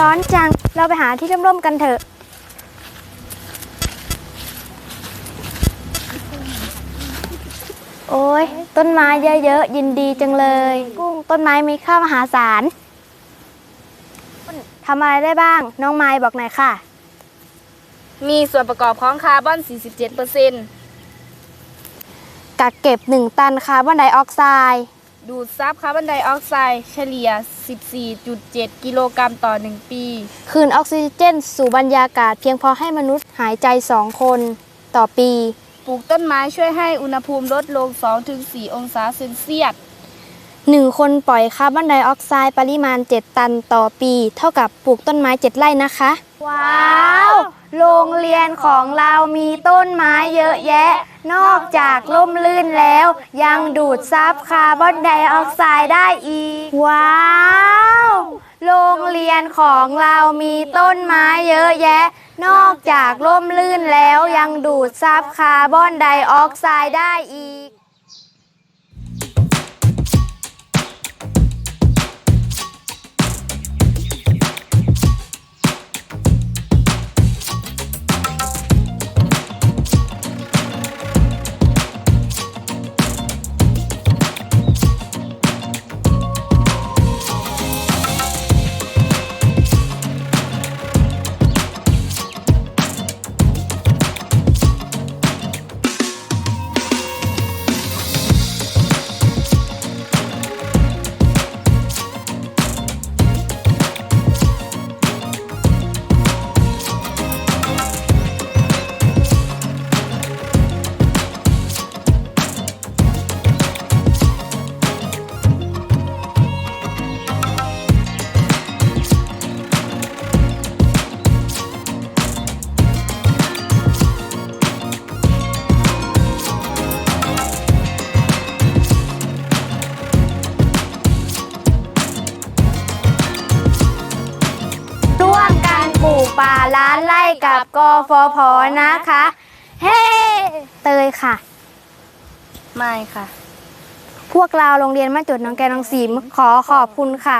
ร้อนจัง เราไปหาที่ร่มๆกันเถอะ โอ้ย ต้นไม้เยอะๆ ยินดีจังเลย กุ้งต้นไม้มีค่ามหาศาลทำอะไรได้บ้าง น้องไม้บอกหน่อยค่ะ มีส่วนประกอบของคาร์บอน 47%กักเก็บ 1 ตันคาร์บอนไดออกไซด์ ดูดซับคาร์บอนไดออกไซด์เฉลี่ย 14.7 กิโลกรัมต่อ 1 ปี คืนออกซิเจนสู่บรรยากาศเพียงพอให้มนุษย์หายใจ 2 คนต่อปี ปลูกต้นไม้ช่วยให้อุณหภูมิลดลง 2-4 องศาเซนเซียส1 คนปล่อยคาร์บอนไดออกไซด์ปริมาณ 7 ตันต่อปี เท่ากับปลูกต้นไม้ 7 ไร่นะคะ ว้าว โรงเรียนของเรามีต้นไม้เยอะแยะ นอกจากล่มลื่นแล้ว ยังดูดซับคาร์บอนไดออกไซด์ได้อีก ว้าว โรงเรียนของเรามีต้นไม้เยอะแยะ นอกจากล่มลื่นแล้วยังดูดซับคาร์บอนไดออกไซด์ได้อีก ปลูกป่าล้านไร่กับกฟผนะคะ เฮ้เตยค่ะ ไม่ค่ะ พวกเราโรงเรียนบ้านจุดน้องแกน้องสีมขอขอบคุณค่ะ